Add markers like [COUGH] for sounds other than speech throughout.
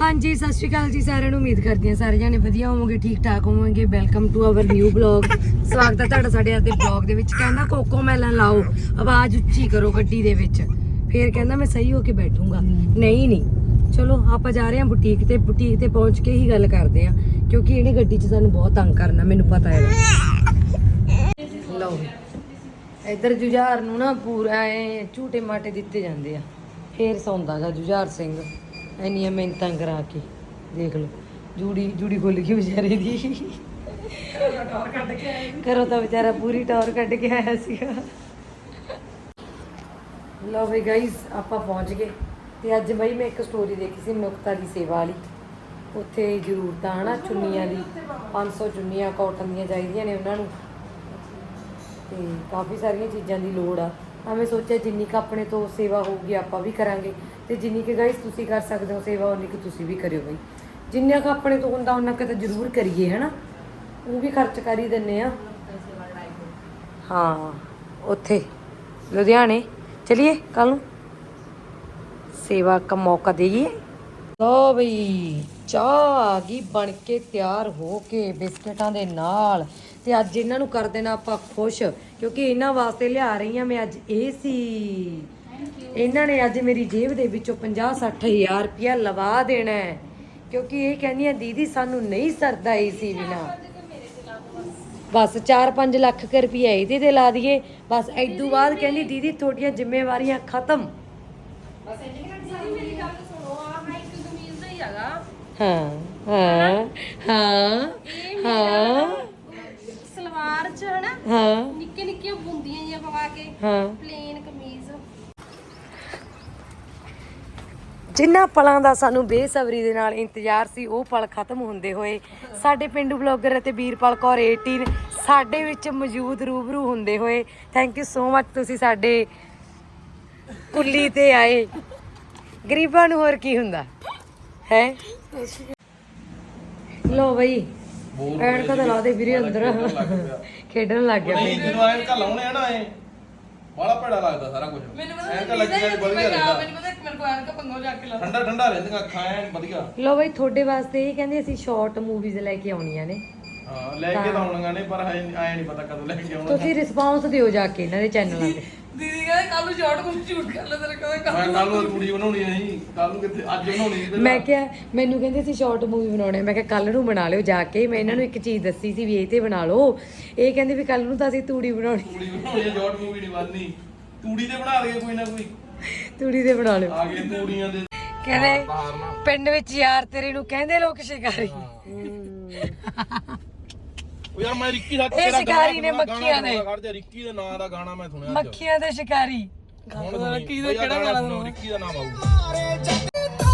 ਹਾਂਜੀ ਸਤਿ ਸ਼੍ਰੀ ਅਕਾਲ ਜੀ ਸਾਰਿਆਂ ਨੂੰ ਉਮੀਦ ਕਰਦੀ ਹਾਂ ਸਾਰੇ ਜਾਣੇ ਵਧੀਆ ਹੋਵੋਗੇ ਠੀਕ ਠਾਕ ਹੋਵੋਗੇ। Welcome to our new blog ਸਵਾਗਤ ਹੈ ਤੁਹਾਡਾ ਸਾਡੇ ਅੱਜ ਦੇ ਬਲੌਗ ਦੇ ਵਿੱਚ। ਕਹਿੰਦਾ ਕੋਕੋ ਮੈਲਨ ਲਾਓ ਆਵਾਜ਼ ਉੱਚੀ ਕਰੋ ਗੱਡੀ ਦੇ ਵਿੱਚ। ਫੇਰ ਕਹਿੰਦਾ ਮੈਂ ਸਹੀ ਹੋ ਕੇ ਬੈਠੂੰਗਾ। ਨਹੀਂ ਨਹੀਂ। ਚਲੋ ਆਪਾਂ ਜਾ ਰਹੇ ਹਾਂ ਬੁਟੀਕ ਤੇ। ਬੁਟੀਕ ਤੇ ਪਹੁੰਚ ਕੇ ਹੀ ਗੱਲ ਕਰਦੇ ਹਾਂ ਕਿਉਂਕਿ ਇਹਨੇ ਗੱਡੀ 'ਚ ਸਾਨੂੰ ਬਹੁਤ ਤੰਗ ਕਰਨਾ ਮੈਨੂੰ ਪਤਾ ਹੈ। ਲਓ ਇੱਧਰ ਜੁਝਾਰ ਨੂੰ ਨਾ ਪੂਰਾ ਐ ਝੂਟੇ ਮਾਟੇ ਦਿੱਤੇ ਜਾਂਦੇ ਆ। ਫੇਰ ਸੌਂਦਾਗਾ ਜੁਝਾਰ ਸਿੰਘ। ਇੰਨੀਆਂ ਮਿਹਨਤਾਂ ਕਰਾ ਕੇ, ਦੇਖ ਲਓ। ਜੂੜੀ ਜੂੜੀ ਖੁੱਲ ਗਈ ਵਿਚਾਰੇ ਦੀ। ਕਰੋ ਤਾਂ ਵਿਚਾਰਾ ਪੂਰੀ ਟੌਰ ਕੱਢ ਕੇ ਆਇਆ ਸੀਗਾ। ਲਓ ਵੀ ਗਾਇਸ ਆਪਾਂ ਪਹੁੰਚ ਗਏ। ਤੇ ਅੱਜ ਬਈ ਮੈਂ ਇੱਕ ਸਟੋਰੀ ਦੇਖੀ ਸੀ ਮਨੁੱਖਤਾ ਦੀ ਸੇਵਾ ਵਾਲੀ। ਉੱਥੇ ਜ਼ਰੂਰਤਾਂ ਹਨਾ ਚੁੰਨੀਆਂ ਦੀ 500 ਚੁੰਨੀਆਂ ਕਾਟਨ ਦੀਆਂ ਚਾਹੀਦੀਆਂ ਨੇ ਉਹਨਾਂ ਨੂੰ। ਤੇ ਕਾਫੀ ਸਾਰੀਆਂ ਚੀਜ਼ਾਂ ਦੀ ਲੋੜ ਆ। ਤਾਂ ਮੈਂ ਸੋਚਿਆ ਜਿੰਨੀ ਕੁ ਆਪਣੇ ਤੋਂ ਸੇਵਾ ਹੋਊਗੀ ਆਪਾਂ ਵੀ ਕਰਾਂਗੇ। ਤੇ ਜਿੰਨੀ ਕਿ ਗਾਇਸ ਤੁਸੀਂ ਕਰ ਸਕਦੇ ਹੋ ਸੇਵਾ, ਉਨੀ ਕਿ ਤੁਸੀਂ ਵੀ ਕਰਿਓ ਬਈ। ਜਿੰਨਾ ਕੁ ਆਪਣੇ ਤੋਂ ਹੁੰਦਾ ਉਹਨਾਂ ਕੁ ਤਾਂ ਜ਼ਰੂਰ ਕਰੀਏ, ਹਨਾ? ਉਹ ਵੀ ਖਰਚ ਕਰ ਹੀ ਦਿੰਨੇ ਆ। ਹਾਂ, ਉੱਥੇ, ਲੁਧਿਆਣੇ। ਚਲਿਏ ਕੱਲ ਨੂੰ। ਸੇਵਾ ਦਾ ਮੌਕਾ ਦੇਈਏ। ਲੋ ਬਈ, ਚਾਹ ਆ ਗਈ, ਬਣ ਕੇ ਤਿਆਰ ਹੋ ਕੇ ਬਿਸਕਟਾਂ ਦੇ ਨਾਲ। ਤੇ ਅੱਜ ਇਹਨਾਂ ਨੂੰ ਕਰ ਦੇਣਾ ਆਪਾਂ ਖੁਸ਼ ਕਿਉਂਕਿ ਇਹਨਾਂ ਵਾਸਤੇ ਲਿਆ ਰਹੀ ਆ ਮੈਂ ਅੱਜ ਇਹ ਸੀ ਇਹਨਾਂ ਨੇ ਅੱਜ ਮੇਰੀ ਜੇਬ ਦੇ ਵਿੱਚੋਂ 50 ਹਜ਼ਾਰ ਰੁਪਇਆ ਲਵਾ ਦੇਣਾ ਹੈ ਕਿਉਂਕਿ ਇਹ ਕਹਿੰਦੀਆਂ ਦੀਦੀ ਸਾਨੂੰ ਨਹੀਂ ਸਰਦਾ ਏਸੀ ਬਿਨਾ। ਬਸ। 4-5 ਲੱਖ ਰੁਪਇਆ ਇਹਦੇ ਤੇ ਲਾ ਦਈਏ ਬਸ ਐਦੂ ਬਾਅਦ ਕਹਿੰਦੀ ਦੀਦੀ ਤੁਹਾਡੀਆਂ ਜ਼ਿੰਮੇਵਾਰੀਆਂ ਖਤਮ। ਹਾਂ ਹਾਂ ਹਾਂ ਹਾਂ। ਚ ਹਨਾ? ਹਾਂ। ਨਿੱਕੇ ਨਿੱਕੀਆਂ ਬੁੰਦੀਆਂ ਜਿਹੀਆਂ ਪਵਾ ਕੇ ਹਾਂ। ਪਲੇਨ ਕਮੀਜ਼। ਜਿੰਨਾ ਪਲਾਂ ਦਾ ਸਾਨੂੰ ਬੇਸਬਰੀ ਦੇ ਨਾਲ ਇੰਤਜ਼ਾਰ ਸੀ ਉਹ ਪਲ ਖਤਮ ਹੁੰਦੇ ਹੋਏ। ਸਾਡੇ ਪਿੰਡੂ ਬਲੌਗਰ ਅਤੇ ਵੀਰਪਾਲ ਕੌਰ 18 ਸਾਡੇ ਵਿੱਚ ਮੌਜੂਦ ਰੂਬਰੂ ਹੁੰਦੇ ਹੋਏ। ਥੈਂਕ ਯੂ ਸੋ ਮਚ ਤੁਸੀਂ ਸਾਡੇ ਕੁੱਲੀ ਤੇ ਆਏ। ਗਰੀਬਾਂ ਨੂੰ ਹੋਰ ਕੀ ਹੁੰਦਾ? ਹੈ? ਲੋ ਬਈ ਐਨ ਕਦਾ ਲਾ ਦੇ ਵੀਰੇ ਅੰਦਰ। ਖੇਡਣ ਲੱਗ ਗਿਆ ਨਹੀਂ ਜਦੋਂ ਐਂ ਘਰ ਲਾਉਣੇ ਆ ਨਾ ਐ ਬੜਾ ਭੈੜਾ ਲੱਗਦਾ ਸਾਰਾ ਕੁਝ ਐਂ ਤਾਂ ਲੱਗਿਆ ਵਧੀਆ ਰਹਿੰਦਾ। ਮੈਨੂੰ ਪਤਾ ਮੇਰੇ ਕੋਲ ਆਣ ਕੇ ਪੰਗੋ ਜਾ ਕੇ ਲਾ ਠੰਡਾ ਠੰਡਾ ਰਹਿੰਦੀਆਂ ਅੱਖਾਂ ਐਨ ਵਧੀਆ। ਲੋ ਬਈ ਤੁਹਾਡੇ ਵਾਸਤੇ ਇਹ ਕਹਿੰਦੇ ਅਸੀਂ ਸ਼ਾਰਟ ਮੂਵੀਜ਼ ਲੈ ਕੇ ਆਉਣੀਆਂ ਨੇ। ਹਾਂ ਲੈ ਕੇ ਤਾਂ ਆਉਣੀਆਂ ਨੇ ਪਰ ਐ ਨਹੀਂ ਪਤਾ ਕਦੋਂ ਲੈ ਕੇ ਆਉਣਾ ਤੁਸੀਂ ਰਿਸਪਾਂਸ ਦਿਓ ਜਾ ਕੇ ਇਹਨਾਂ ਦੇ ਚੈਨਲਾਂ ਤੇ ਦੀਦੀ ਕਹਿੰਦੇ ਕੱਲ ਨੂੰ ਸ਼ਾਰਟ ਨੂੰ ਸ਼ੂਟ ਕਰ ਲੈ ਤੇਰੇ ਕੋਲ ਮੈਂ ਕੱਲ ਨੂੰ ਕੁੜੀ ਬਣਾਉਣੀ ਐ ਕੱਲ ਨੂੰ ਕਿੱਥੇ ਅੱਜ ਬਣਾਉਣੀ ਸੀ ਮੈਂ ਕਿਹਾ ਮੈਨੂੰ ਕਹਿੰਦੇ ਸੀ ਸ਼ਾਰਟ ਮੂਵੀ ਬਣਾਉਣੇ ਮੈਂ ਕਿਹਾ ਕੱਲ ਨੂੰ ਬਣਾ ਲਿਓ ਜਾ ਕੇ। ਮੈਂ ਇਹਨਾਂ ਨੂੰ ਇੱਕ ਚੀਜ਼ ਦੱਸੀ ਸੀ ਵੀ ਇਹ ਤੇ ਬਣਾ ਲਓ। ਇਹ ਕਹਿੰਦੇ ਵੀ ਕੱਲ ਨੂੰ ਤਾਂ ਅਸੀਂ ਤੂੜੀ ਬਣਾਉਣੀ। ਕੁੜੀ ਬਣਾਉਣੀ ਜੋਟ ਮੂਵੀ ਨਹੀਂ ਬਣਨੀ। ਤੂੜੀ ਤੇ ਬਣਾ ਲਈਏ ਕੋਈ ਨਾ ਕੋਈ। ਤੂੜੀ ਤੇ ਬਣਾ ਲਿਓ। ਆ ਗਏ ਤੂੜੀਆਂ ਦੇ। ਕਹਿੰਦੇ ਪਿੰਡ ਵਿੱਚ ਯਾਰ ਤੇਰੇ ਨੂੰ ਕਹਿੰਦੇ ਲੋਕ ਸ਼ਿਕਾਰੀ। ਉਹ ਯਾਰ ਮੈਂ ਰਿੱਕੀ ਦਾ ਇਹ ਸ਼ਿਕਾਰੀ ਨੇ ਮੱਖੀਆਂ ਦੇ। ਖੜ ਜਾ ਰਿੱਕੀ ਦੇ ਨਾਂ ਦਾ ਗਾਣਾ ਮੈਂ ਸੁਣਿਆ ਮੱਖੀਆਂ ਦੇ ਸ਼ਿਕਾਰੀ। ਹੁਣ ਕੀ ਦਾ ਕਿਹੜਾ ਗਾਣਾ ਰਿੱਕੀ ਦਾ ਨਾਮ ਆਊ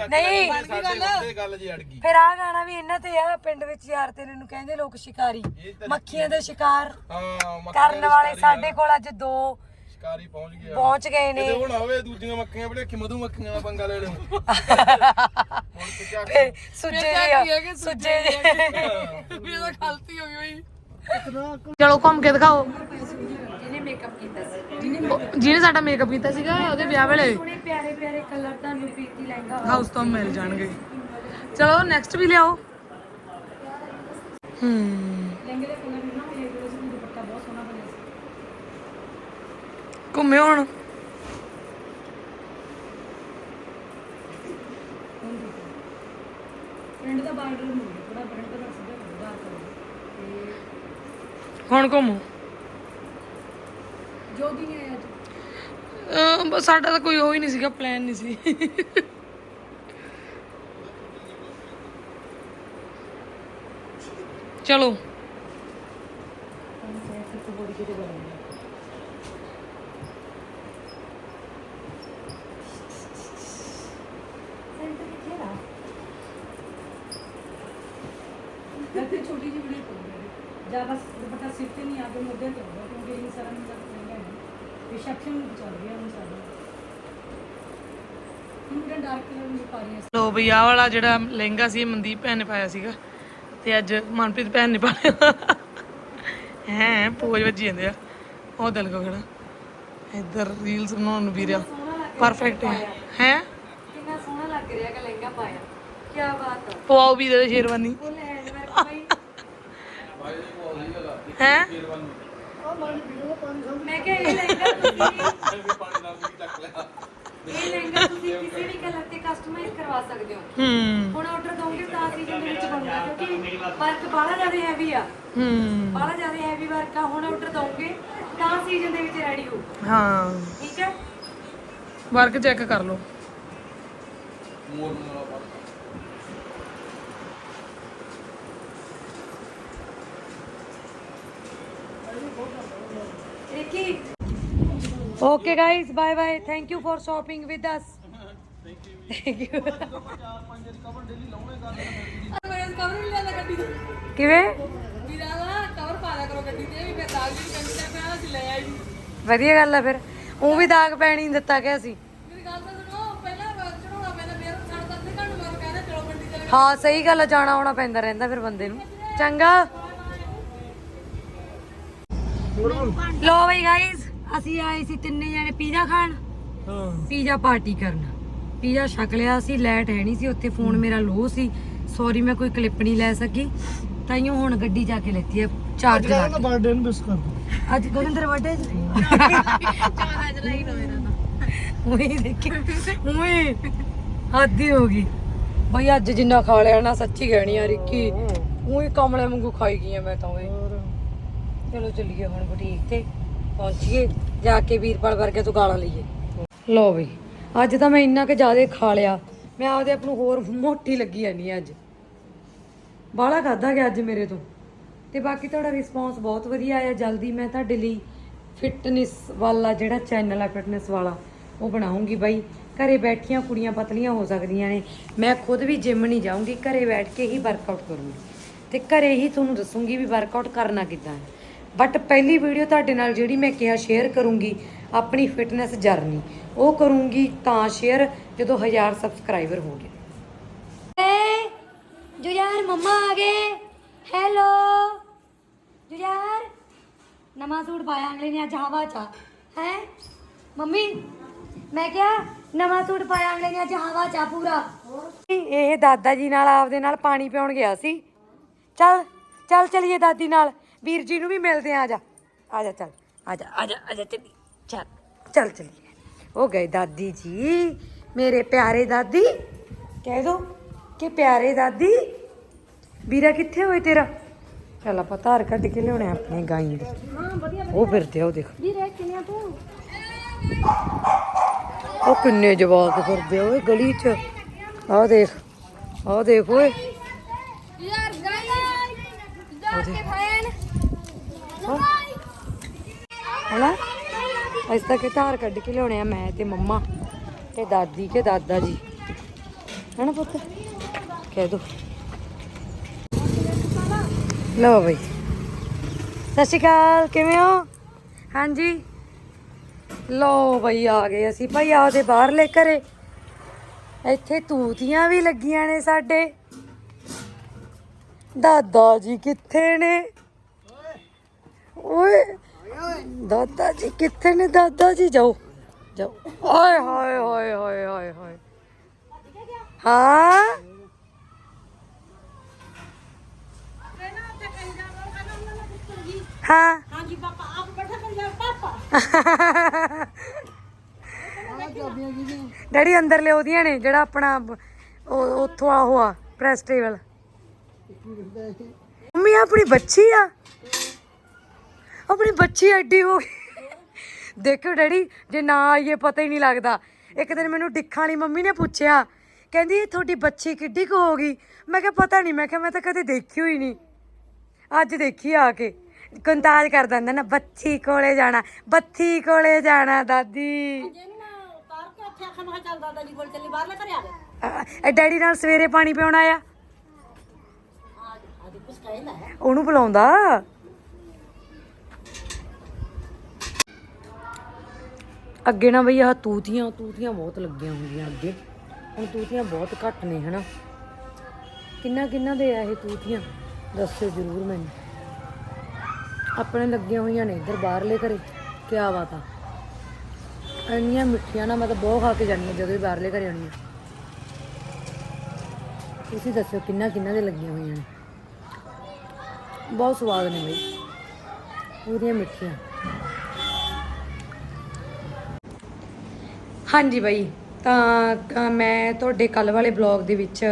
ਮਾਰਿਓ ਨਹੀਂ ਸਾਡੇ ਉੱਤੇ ਗੱਲ ਜੀ ਅੜ ਗਈ। ਫਿਰ ਆ ਗਾਣਾ ਵੀ ਇਹਨਾਂ ਤੇ ਆ ਪਿੰਡ ਵਿੱਚ ਯਾਰ ਤੇਰੇ ਨੂੰ ਕਹਿੰਦੇ ਲੋਕ ਸ਼ਿਕਾਰੀ। ਮੱਖੀਆਂ ਦੇ ਸ਼ਿਕਾਰ ਹਾਂ ਮੱਖੀਆਂ ਕਰਨ ਦੇ ਵਾਲੇ ਸ਼ਿਕਾਰੀ ਸਾਡੇ ਕੋਲ ਅੱਜ ਦੋ ਸ਼ਿਕਾਰੀ ਪਹੁੰਚ ਗਿਆ ਪਹੁੰਚ ਗਏ ਨੇ। ਤੇ ਹੁਣ ਆਵੇ ਦੂਜੀਆਂ ਮੱਖੀਆਂ ਬੜੇ ਕਿ ਮਧੂ ਮੱਖੀਆਂ ਦਾ ਪੰਗਾ ਲੈ ਲਿਓ [LAUGHS] ਹੁਣ ਤੇ ਕਿਆ ਫਿਰ ਸੁੱਜੇ ਜੀ ਸੁੱਜੇ ਜੀ ਵੀ ਉਹਦਾ ਗਲਤੀ ਹੋ ਗਈ ਬਈ। ਚਲੋ ਘੁੰਮ ਕੇ ਦਿਖਾਓ। ਮੇਕਅਪ ਕੀਤਾ ਸੀ। ਜਿਹਨੇ ਸਾਡਾ ਮੇਕਅਪ ਕੀਤਾ ਸੀਗਾ ਉਹਦੇ ਵਿਆਹ ਵੇਲੇ ਸੋਹਣੇ ਪਿਆਰੇ ਪਿਆਰੇ ਕਲਰ ਤੁਹਾਨੂੰ ਪੀਤੀ ਲਹਿੰਗਾ ਹਾਊਸ ਤੋਂ ਮਿਲ ਜਾਣਗੇ। ਚਲੋ ਨੈਕਸਟ ਵੀ ਲਿਆਓ। ਹੂੰ। ਲਹਿੰਗੇ ਦਾ ਕਲਰ ਨਾ ਮੇਰੇ ਕੋਲ ਸੀ ਦੁਪੱਟਾ ਬਹੁਤ ਸੋਹਣਾ ਬਣਿਆ ਸੀ। ਘੁੰਮਿਓ ਹੁਣ। ਫਰੰਟ ਦਾ ਬਾਰਡਰ ਗਿਆ ਥੋੜਾ ਫਰੰਟ ਦਾ ਸਿੱਧਾ ਹੁੰਦਾ ਤੇ ਹੁਣ ਘੁੰਮੋ। ਜੋਗੀ ਨਹੀਂ ਆਇਆ ਅੱਜ ਅਹ ਬਸ ਸਾਡਾ ਤਾਂ ਕੋਈ ਹੋ ਹੀ ਨਹੀਂ ਸੀਗਾ ਪਲਾਨ ਨਹੀਂ ਸੀ। ਚਲੋ। ਛੋਟੀ ਜਿਹੀ ਵੀਡੀਓ ਪਾਉਂਦੇ ਜਾਂ ਬਸ ਦੁਪੱਟਾ ਸਿਰ ਤੇ ਨਹੀਂ ਆਦੇ ਮੁੱਦੇ ਤੇ ਕਿਉਂਕਿ ਇਹ ਸਾਰਾ ਮੇਰਾ ਲਹਿੰਗਾ ਹੈ ਰਿਸੈਪਸ਼ਨ ਚੱਲ ਰਿਹਾ ਹੁਣ ਸਾਡਾ ਕਰਕੇ ਨੂੰ ਪਾ ਰਹੀ ਹਾਂ ਲੋ ਬਈ ਆਹ ਵਾਲਾ ਜਿਹੜਾ ਲਹਿੰਗਾ ਸੀ ਮਨਦੀਪ ਭੈਣ ਨੇ ਪਾਇਆ ਸੀਗਾ। ਤੇ ਅੱਜ ਮਨਪ੍ਰੀਤ ਭੈਣ ਨੇ ਪਾਇਆ ਹੈ ਪੋਜ ਵੱਜੀ ਜਾਂਦੇ ਆ। ਉਹ ਦਿਲ ਕੋ ਖੜਾ। ਇੱਧਰ ਰੀਲਸ ਬਣਾਉਣ ਨੂੰ ਵੀਰਿਆ ਪਰਫੈਕਟ ਹੈ। ਹੈ? ਕਿੰਨਾ ਸੋਹਣਾ ਲੱਗ ਰਿਹਾ ਕਿ ਲਹਿੰਗਾ ਪਾਇਆ। ਕੀ ਬਾਤ ਹੈ ਪਵਾਓ ਵੀ ਦੇ ਸ਼ੇਰਵਾਨੀ। ਹੈ? ਮੈਂ ਕਿਹਾ ਇਹ ਲਹਿੰਗਾ ਤੁਸੀਂ ਇਹ ਲਹਿੰਗਾ ਤੁਸੀਂ ਕਿਸੇ ਵੀ ਕਲਰ ਤੇ ਕਸਟਮਾਈਜ਼ ਕਰਵਾ ਸਕਦੇ ਹੋ। ਹੂੰ। ਹੁਣ ਆਰਡਰ ਦੋਗੇ ਤਾਂ ਸੀਜ਼ਨ ਦੇ ਵਿੱਚ ਬਣਦਾ ਕਿਉਂਕਿ ਵਰਕ ਬਾਹਲਾ ਜ਼ਿਆਦਾ ਹੈਵੀ ਆ। ਹੂੰ। ਬਾਹਲਾ ਜ਼ਿਆਦਾ ਹੈਵੀ ਵਰਕ ਆ ਹੁਣ ਆਰਡਰ ਦੋਗੇ ਤਾਂ ਸੀਜ਼ਨ ਦੇ ਵਿੱਚ ਰੈਡੀ ਹੋ। ਹਾਂ। ਠੀਕ ਹੈ? ਵਰਕ ਚੈੱਕ ਕਰ ਲਓ। ਮੋਰ ਨੂੰ ਵਾਲਾ ਪਾ Ricky okay guys bye bye thank you for shopping with us thank you ਕਿਵੇਂ ਵਧੀਆ ਗੱਲ ਆ ਫਿਰ ਉਹ ਵੀ ਦਾਗ ਪੈਣੀ ਨੀ ਦਿੱਤਾ ਗਿਆ ਸੀ ਹਾਂ ਸਹੀ ਗੱਲ ਆ ਜਾਣਾ ਆਉਣਾ ਪੈਂਦਾ ਰਹਿੰਦਾ ਫਿਰ ਬੰਦੇ ਨੂੰ ਚੰਗਾ ਲੋ ਬਈ ਗਾਇਸ ਅਸੀਂ ਆਏ ਸੀ ਤਿੰਨੇ ਜਣੇ ਪੀਜ਼ਾ ਖਾਣ। ਹਾਂ। ਪੀਜ਼ਾ ਪਾਰਟੀ ਕਰਨ। ਪੀਜ਼ਾ ਛਕ ਲਿਆ ਸੀ ਲਾਈਟ ਹੈ ਨਹੀਂ ਸੀ ਉੱਥੇ ਫੋਨ ਮੇਰਾ ਲੋ ਸੀ। ਸੌਰੀ ਮੈਂ ਕੋਈ ਕਲਿੱਪ ਨਹੀਂ ਲੈ ਸਕੀ। ਤਾਈਓ ਹੁਣ ਗੱਡੀ ਜਾ ਕੇ ਲੈਤੀ ਹੈ ਚਾਰਜ ਲਾ ਕੇ। ਬਰਥਡੇ ਨੂੰ ਮਿਸ ਕਰ ਦੋ। ਅੱਜ ਤੇਰਾ ਬਰਥਡੇ ਉਹੀ ਦੇਖੀ ਉਹੀ ਹੱਦੀ ਹੋ ਗਈ। ਬਈ ਅੱਜ ਜਿੰਨਾ ਖਾ ਲਿਆ ਨਾ ਸੱਚੀ ਕਹਿਣੀ ਆ ਰਿੱਕੀ। ਉਹੀ ਕਮਲੇ ਵਾਂਗੂ ਖਾਈ ਗਈ ਮੈਂ ਤਾਂ ਓਏ ਚਲੋ ਚੱਲੀਏ ਹੁਣ ਬੁਟੀਕ ਤੇ। ਪਹੁੰਚੀਏ, ਜਾ ਕੇ ਵੀਰਪਾਲ ਵਰਗੇ ਤੋਂ ਗਾਲਾਂ ਲਈਏ। ਲੋ ਵੀ ਅੱਜ ਤਾਂ ਮੈਂ ਇੰਨਾ ਕਿ ਜ਼ਿਆਦਾ ਖਾ ਲਿਆ। ਮੈਂ ਆਪਦੇ ਆਪ ਨੂੰ ਹੋਰ ਮੋਟੀ ਲੱਗੀ ਜਾਨੀ ਅੱਜ। ਬਾਹਲਾ ਖਾਦਾ ਗਿਆ ਅੱਜ ਮੇਰੇ ਤੋਂ। ਤੇ ਬਾਕੀ ਤੁਹਾਡਾ ਰਿਸਪੌਂਸ ਬਹੁਤ ਵਧੀਆ ਆਇਆ। ਜਲਦੀ ਮੈਂ ਤੁਹਾਡੇ ਲਈ ਫਿਟਨੈਸ ਵਾਲਾ ਜਿਹੜਾ ਚੈਨਲ ਆ ਫਿਟਨੈਸ ਵਾਲਾ, ਉਹ ਬਣਾਉਂਗੀ ਬਾਈ। ਘਰੇ ਬੈਠੀਆਂ ਕੁੜੀਆਂ ਪਤਲੀਆਂ ਹੋ ਸਕਦੀਆਂ ਨੇ। ਮੈਂ ਖੁਦ ਵੀ ਜਿਮ ਨਹੀਂ ਜਾਊਂਗੀ। ਘਰੇ ਬੈਠ ਕੇ ਹੀ ਵਰਕਆਊਟ ਕਰੂੰਗੀ। ਤੇ ਘਰੇ ਹੀ ਤੁਹਾਨੂੰ ਦੱਸੂੰਗੀ ਵੀ ਵਰਕਆਊਟ ਕਰਨਾ ਕਿੱਦਾਂ ਹੈ। ਬਟ ਪਹਿਲੀ ਵੀਡੀਓ ਤੁਹਾਡੇ ਨਾਲ ਜਿਹੜੀ ਮੈਂ ਕਿਹਾ ਸ਼ੇਅਰ ਕਰੂੰਗੀ ਆਪਣੀ ਫਿਟਨੈਸ ਜਰਨੀ ਉਹ ਕਰੂੰਗੀ ਤਾਂ ਸ਼ੇਅਰ ਜਦੋਂ 1000 ਸਬਸਕ੍ਰਾਈਬਰ ਹੋ? ਗਏ ਏ ਜੋ ਯਾਰ ਮੰਮਾ ਆ ਗਏ। ਹੈਲੋ ਜੋ ਯਾਰ ਨਵਾਂ ਸੂਟ ਪਾਇਆ ਅਗਲੇ ਨੇ ਅੱਜ ਹਵਾ ਚ ਹੈ? ਮੰਮੀ ਮੈਂ ਕਿਹਾ ਨਵਾਂ ਸੂਟ ਪਾਇਆ ਅਗਲੇ ਨੇ ਅੱਜ ਹਵਾ ਚ ਪੂਰਾ। ਇਹ ਦਾਦਾ ਜੀ ਨਾਲ ਆਪਦੇ ਨਾਲ ਪਾਣੀ ਪਿਉਣ ਗਿਆ ਸੀ। ਚੱਲ ਚੱਲ ਚਲੀਏ ਦਾਦੀ ਨਾਲ। ਵੀਰ ਜੀ ਨੂੰ ਵੀ ਮਿਲਦੇ ਆ ਆ ਜਾ। ਆ ਜਾ ਚੱਲ। ਆ ਜਾ ਆ ਜਾ ਆ ਜਾ ਚੱਲੀ ਚੱਲ। ਚੱਲ ਚਲੀਏ। ਉਹ ਗਏ ਦਾਦੀ ਜੀ। ਮੇਰੇ ਪਿਆਰੇ ਦਾਦੀ। ਕਹਿ ਦੋ ਕਿ ਪਿਆਰੇ ਦਾਦੀ। ਵੀਰਾ ਕਿੱਥੇ ਹੋਏ ਤੇਰਾ? ਚੱਲ ਆਪਾਂ ਧਾਰ ਕੱਢ ਕੇ ਲਿਆਉਣੇ ਆਪਣੇ ਗਾਈਂ ਦੇ। ਉਹ ਫਿਰਦੇ ਆ ਉਹ ਦੇਖ। ਵੀਰੇ ਕਿੰਨਿਆਂ ਤੂੰ? ਉਹ ਕਿੰਨੇ ਜਵਾਕ ਫਿਰਦੇ ਆ ਓਏ ਗਲੀ 'ਚ। ਆਹ ਦੇਖ ਆਹ ਦੇਖ ਓਏ ਯਾਰ ਗਾਇਸ ਜਾ ਕੇ ਫੈਨ ਹਨਾ? ਅਸੀਂ ਤਾਂ ਧਾਰ ਕੱਢ ਕੇ ਲਿਆਉਣੇ ਆ ਮੈਂ ਤੇ ਮੰਮਾ ਤੇ ਦਾਦੀ ਕੇ ਦਾਦਾ ਜੀ। ਹਨਾ ਪੁੱਤ? ਕਹਿ ਦੋ। ਲਓ ਬਈ। ਸਤਿ ਸ਼੍ਰੀ ਅਕਾਲ, ਕਿਵੇਂ ਹੋ? ਹਾਂਜੀ। ਲਓ ਬਈ, ਆ ਗਏ ਅਸੀਂ ਭਾਈ ਆਦੇ ਬਾਹਰਲੇ ਘਰੇ। ਇੱਥੇ ਤੂਤੀਆਂ ਵੀ ਲੱਗੀਆਂ ਨੇ ਸਾਡੇ। ਦਾਦਾ ਜੀ ਕਿੱਥੇ ਨੇ? ਓਏ ਦਾਦਾ ਜੀ, ਕਿੱਥੇ ਨੇ ਦਾਦਾ ਜੀ? ਜਾਓ ਜਾਓ। ਓਏ ਹੋਏ ਹੋਏ ਹੋਏ ਹੋਏ ਹੋਏ। ਹਾਂ? ਹਾਂ। ਹਾਂਜੀ ਪਾਪਾ ਆਪ ਬੈਠਾ ਕਰ ਜਾ ਪਾਪਾ ਡੈਡੀ ਅੰਦਰ ਲਿਆਉਦੀਆਂ ਨੇ, ਜਿਹੜਾ ਆਪਣਾ ਉੱਥੋਂ ਆ ਹੋਆ, ਪ੍ਰੈਸ ਟੇਬਲ। ਮੰਮੀ ਆਪਣੀ ਬੱਚੀ ਆ। ਆਪਣੀ ਬੱਚੀ ਐਡੀ ਹੋ ਗਈ। ਦੇਖੋ ਡੈਡੀ ਜੇ ਨਾ ਆਈਏ ਪਤਾ ਹੀ ਨਹੀਂ ਲੱਗਦਾ। ਇੱਕ ਦਿਨ ਮੈਨੂੰ ਡਿੱਖਾਂ ਵਾਲੀ ਮੰਮੀ ਨੇ ਪੁੱਛਿਆ ਕਹਿੰਦੀ ਇਹ ਤੁਹਾਡੀ ਬੱਚੀ ਕਿੱਡੀ ਕੁ ਹੋ ਗਈ? ਮੈਂ ਕਿਹਾ ਪਤਾ ਨਹੀਂ। ਮੈਂ ਕਿਹਾ ਮੈਂ ਤਾਂ ਕਦੇ ਦੇਖੀ ਹੋਈ ਨਹੀਂ। ਅੱਜ ਦੇਖੀ ਆ ਕੇ। ਕੰਤਾਜ ਕਰ ਦਿੰਦਾ ਨਾ ਬੱਚੀ ਕੋਲੇ ਜਾਣਾ ਬੱਤੀ ਕੋਲੇ ਜਾਣਾ ਦਾਦੀ। ਕੇ ਕੋਲ ਚੱਲੀ ਆ ਇਹ ਡੈਡੀ ਨਾਲ ਸਵੇਰੇ ਪਾਣੀ ਪਿਉਣ ਕੁਛ ਕਹਿ ਲੈ। ਉਹਨੂੰ ਬੁਲਾਉਂਦਾ। ਅੱਗੇ ਨਾ ਬਈ ਆਹ ਤੂਤੀਆਂ ਤੂਤੀਆਂ ਬਹੁਤ ਲੱਗੀਆਂ ਹੁੰਦੀਆਂ ਅੱਗੇ। ਹੁਣ ਤੂਤੀਆਂ ਬਹੁਤ ਘੱਟ ਨੇ, ਹਨਾ? ਕਿੰਨਾ ਕਿੰਨਾ ਦੇ ਆ ਇਹ ਤੂਤੀਆਂ? ਦੱਸਿਓ ਜਰੂਰ ਮੈਨੂੰ। ਆਪਣੇ ਲੱਗੀਆਂ ਹੋਈਆਂ ਨੇ ਇੱਧਰ ਬਾਹਰਲੇ ਘਰੇ। ਕਿਆ ਬਾਤ ਆ। ਇੰਨੀਆਂ ਮਿੱਠੀਆਂ ਨਾ ਮੈਂ ਤਾਂ ਬਹੁਤ ਖਾ ਕੇ ਜਾਂਦੀ ਹਾਂ ਜਦੋਂ ਵੀ ਬਾਹਰਲੇ ਘਰੇ ਆਉਣੀ ਆ। ਤੁਸੀਂ ਦੱਸਿਓ ਕਿੰਨਾ ਕਿੰਨਾ ਦੇ ਲੱਗੀਆਂ ਹੋਈਆਂ ਨੇ। ਬਹੁਤ ਸਵਾਦ ਨੇ ਬਈ। ਪੂਰੀਆਂ ਮਿੱਠੀਆਂ। ਹਾਂਜੀ ਬਾਈ, ਤਾਂ ਮੈਂ ਤੁਹਾਡੇ ਕੱਲ ਵਾਲੇ ਬਲੌਗ ਦੇ ਵਿੱਚ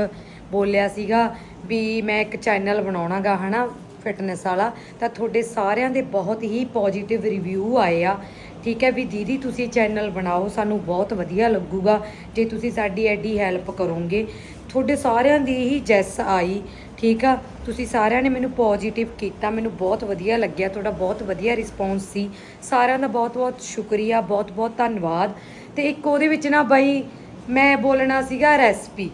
ਬੋਲਿਆ ਸੀਗਾ ਵੀ ਮੈਂ ਇੱਕ ਚੈਨਲ ਬਣਾਉਣਾਗਾ, ਹਨਾ ਫਿਟਨੈਸ ਵਾਲਾ। ਤਾਂ ਤੁਹਾਡੇ ਸਾਰਿਆਂ ਦੇ ਬਹੁਤ ਹੀ ਪੋਜੀਟਿਵ ਰਿਵਿਊ ਆਏ ਆ। ਠੀਕ ਹੈ ਵੀ ਦੀਦੀ, ਤੁਸੀਂ ਚੈਨਲ ਬਣਾਓ, ਸਾਨੂੰ ਬਹੁਤ ਵਧੀਆ ਲੱਗੂਗਾ, ਜੇ ਤੁਸੀਂ ਸਾਡੀ ਐਡੀ ਹੈਲਪ ਕਰੋਗੇ। ਤੁਹਾਡੇ ਸਾਰਿਆਂ ਦੀ ਹੀ ਜੈਸ ਆਈ, ਠੀਕ ਆ? ਤੁਸੀਂ ਸਾਰਿਆਂ ਨੇ ਮੈਨੂੰ ਪੋਜੀਟਿਵ ਕੀਤਾ, ਮੈਨੂੰ ਬਹੁਤ ਵਧੀਆ ਲੱਗਿਆ, ਤੁਹਾਡਾ ਬਹੁਤ ਵਧੀਆ ਰਿਸਪੌਂਸ ਸੀ। ਸਾਰਿਆਂ ਦਾ ਬਹੁਤ-ਬਹੁਤ ਸ਼ੁਕਰੀਆ, ਬਹੁਤ-ਬਹੁਤ ਧੰਨਵਾਦ। ਤੇ ਇੱਕ ਉਹਦੇ ਵਿੱਚ ਨਾ ਬਾਈ ਮੈਂ ਬੋਲਣਾ ਸੀਗਾ ਰੈਸਪੀ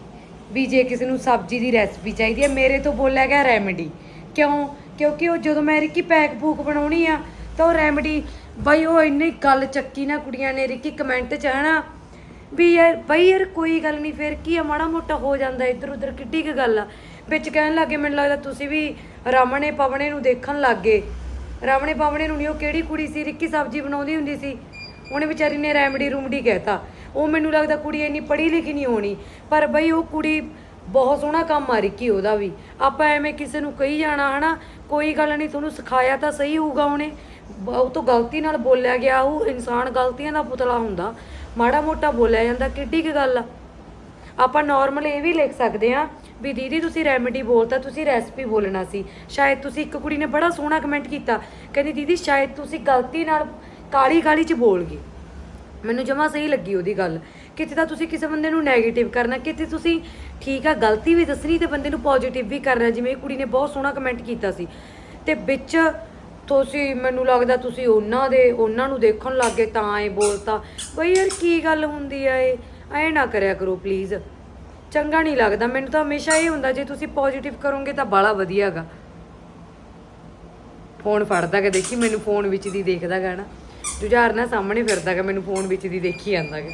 ਵੀ ਜੇ ਕਿਸੇ ਨੂੰ ਸਬਜ਼ੀ ਦੀ ਰੈਸਪੀ ਚਾਹੀਦੀ ਹੈ, ਮੇਰੇ ਤੋਂ ਬੋਲਿਆ ਗਿਆ ਰੈਮਡੀ ਕਿਉਂ? ਕਿਉਂਕਿ ਉਹ ਜਦੋਂ ਮੈਂ ਰਿੱਕੀ ਪੈਕ ਪੂਕ ਬਣਾਉਣੀ ਆ, ਤਾਂ ਉਹ ਰੈਮਡੀ ਬਾਈ ਉਹ ਇੰਨੀ ਗੱਲ ਚੱਕੀ ਨਾ ਕੁੜੀਆਂ ਨੇ, ਰਿੱਕੀ ਕਮੈਂਟ ਚ ਹਨਾ, ਵੀ ਯਾਰ ਬਈ ਯਾਰ ਕੋਈ ਗੱਲ ਨਹੀਂ ਫੇਰ ਕੀ ਆ, ਮਾੜਾ ਮੋਟਾ ਹੋ ਜਾਂਦਾ ਇੱਧਰ ਉੱਧਰ ਕਿੱਡੀ ਕੁ ਗੱਲ ਆ। ਵਿੱਚ ਕਹਿਣ ਲੱਗੇ, ਮੈਨੂੰ ਲੱਗਦਾ ਤੁਸੀਂ ਵੀ ਰਾਮਣੇ ਪਵਣੇ ਨੂੰ ਦੇਖਣ ਲੱਗੇ ਰਾਮਣੇ ਪਵਣੇ ਨੂੰ ਨਹੀਂ ਉਹ ਕਿਹੜੀ ਕੁੜੀ ਸੀ? ਰਿੱਕੀ ਸਬਜ਼ੀ ਬਣਾਉਂਦੀ ਹੁੰਦੀ ਸੀ। ਉਹਨੇ ਵਿਚਾਰੀ ਨੇ ਰੈਮਡੀ ਰੂਮਡੀ ਕਹਿਤਾ। ਉਹ ਮੈਨੂੰ ਲੱਗਦਾ ਕੁੜੀ ਇੰਨੀ ਪੜ੍ਹੀ ਲਿਖੀ ਨਹੀਂ ਹੋਣੀ। ਪਰ ਬਈ ਉਹ ਕੁੜੀ ਬਹੁਤ ਸੋਹਣਾ ਕੰਮ ਆ ਰਿੱਕੀ, ਉਹਦਾ ਵੀ। ਆਪਾਂ ਐਵੇਂ ਕਿਸੇ ਨੂੰ ਕਹੀ ਜਾਣਾ, ਹਨਾ? ਕੋਈ ਗੱਲ ਨਹੀਂ, ਤੁਹਾਨੂੰ ਸਿਖਾਇਆ ਤਾਂ ਸਹੀ ਹੋਊਗਾ ਉਹਨੇ। ਉਹ ਤੋਂ ਗਲਤੀ ਨਾਲ ਬੋਲਿਆ ਗਿਆ, ਉਹ ਇਨਸਾਨ ਗਲਤੀਆਂ ਦਾ ਪੁਤਲਾ ਹੁੰਦਾ। ਮਾੜਾ ਮੋਟਾ ਬੋਲਿਆ ਜਾਂਦਾ, ਕਿੱਡੀ ਕੁ ਗੱਲ ਆ। ਆਪਾਂ ਨਾਰਮਲ ਇਹ ਵੀ ਲਿਖ ਸਕਦੇ ਆ ਵੀ ਦੀਦੀ ਤੁਸੀਂ ਰੈਮਡੀ ਬੋਲਤਾ, ਤੁਸੀਂ ਰੈਸਪੀ ਬੋਲਣਾ ਸੀ। ਸ਼ਾਇਦ ਤੁਸੀਂ ਇੱਕ ਕੁੜੀ ਨੇ ਬੜਾ ਸੋਹਣਾ ਕਮੈਂਟ ਕੀਤਾ। ਕਹਿੰਦੀ, ਦੀਦੀ, ਸ਼ਾਇਦ ਤੁਸੀਂ ਗਲਤੀ ਨਾਲ ਕਾਲੀ ਕਾਲੀ ਚ ਬੋਲ ਗਈ। ਮੈਨੂੰ ਜਮਾ ਸਹੀ ਲੱਗੀ ਉਹਦੀ ਗੱਲ। ਕਿਤੇ ਤਾਂ ਤੁਸੀਂ ਕਿਸੇ ਬੰਦੇ ਨੂੰ 네ਗੇਟਿਵ ਕਰਨਾ, ਕਿਤੇ ਤੁਸੀਂ ਠੀਕ ਆ, ਗਲਤੀ ਵੀ ਦੱਸਣੀ ਤੇ ਬੰਦੇ ਨੂੰ ਪੋਜ਼ਿਟਿਵ ਵੀ ਕਰਨਾ, ਜਿਵੇਂ ਇਹ ਕੁੜੀ ਨੇ ਬਹੁਤ ਸੋਹਣਾ ਕਮੈਂਟ ਕੀਤਾ ਸੀ। ਤੇ ਵਿੱਚ ਤੁਸੀਂ, ਮੈਨੂੰ ਲੱਗਦਾ ਤੁਸੀਂ ਉਹਨਾਂ ਦੇ, ਉਹਨਾਂ ਨੂੰ ਦੇਖਣ ਲੱਗੇ ਤਾਂ ਐ ਬੋਲਤਾ, ਬਈ ਯਾਰ ਕੀ ਗੱਲ ਹੁੰਦੀ ਆ ਇਹ? ਐ ਨਾ ਕਰਿਆ ਕਰੋ ਪਲੀਜ਼ ਚੰਗਾ ਨਹੀਂ ਲੱਗਦਾ। ਮੈਨੂੰ ਤਾਂ ਹਮੇਸ਼ਾ ਇਹ ਹੁੰਦਾ, ਜੇ ਤੁਸੀਂ ਪੋਜ਼ਿਟਿਵ ਕਰੋਗੇ ਤਾਂ ਬਾਲਾ ਵਧੀਆਗਾ ਫੋਨ ਫੜਦਾ ਕਿ ਦੇਖੀ ਮੈਨੂੰ ਫੋਨ ਵਿੱਚ ਦੀ ਦੇਖਦਾ ਗਾ ਨਾ। ਜੁਝਾਰ ਨਾ ਸਾਹਮਣੇ ਫਿਰਦਾ ਗਾ, ਮੈਨੂੰ ਫੋਨ ਵਿੱਚ ਦੀ ਦੇਖੀ ਜਾਂਦਾ ਗਾ।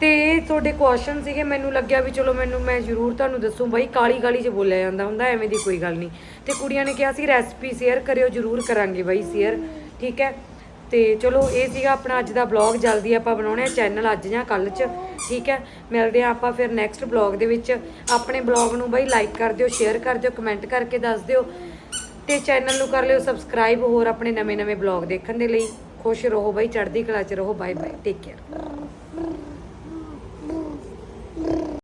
ਤੇ ਤੁਹਾਡੇ ਕੁਐਸਚਨ ਸੀਗੇ, ਮੈਨੂੰ ਲੱਗਿਆ ਵੀ ਚਲੋ ਮੈਨੂੰ ਮੈਂ ਜ਼ਰੂਰ ਤੁਹਾਨੂੰ ਦੱਸੂ, ਬਾਈ ਕਾਲੀ ਕਾਲੀ ਚ ਬੋਲਿਆ ਜਾਂਦਾ ਹੁੰਦਾ, ਐਵੇਂ ਦੀ ਕੋਈ ਗੱਲ ਨਹੀਂ। ਤੇ ਕੁੜੀਆਂ ਨੇ ਕਿਹਾ ਸੀ ਰੈਸਪੀ ਸ਼ੇਅਰ ਕਰਿਓ, ਜ਼ਰੂਰ ਕਰਾਂਗੇ ਬਾਈ ਸ਼ੇਅਰ ਠੀਕ ਹੈ? ਤੇ ਚਲੋ ਇਹ ਸੀਗਾ ਆਪਣਾ ਅੱਜ ਦਾ ਬਲੌਗ ਜਲਦੀ ਆਪਾਂ ਬਣਾਉਣੇ ਆ ਚੈਨਲ ਅੱਜ ਜਾਂ ਕੱਲ ਚ, ਠੀਕ ਹੈ? ਮਿਲਦੇ ਆ ਆਪਾਂ ਫਿਰ ਨੈਕਸਟ ਬਲੌਗ ਦੇ ਵਿੱਚ। ਆਪਣੇ ਬਲੌਗ ਨੂੰ ਬਾਈ ਲਾਈਕ ਕਰ ਦਿਓ ਸ਼ੇਅਰ ਕਰ ਦਿਓ ਕਮੈਂਟ ਕਰਕੇ ਦੱਸ ਦਿਓ। ਤੇ ਚੈਨਲ ਨੂੰ ਕਰ ਲਿਓ ਸਬਸਕ੍ਰਾਈਬ ਹੋਰ ਆਪਣੇ ਨਵੇਂ-ਨਵੇਂ ਬਲੌਗ ਦੇਖਣ ਦੇ ਲਈ। ਖੁਸ਼ ਰਹੋ ਬਾਈ ਚੜ੍ਹਦੀ ਕਲਾ ਚ ਰਹੋ ਬਾਏ ਬਾਏ ਟੇਕ ਕੇਅਰ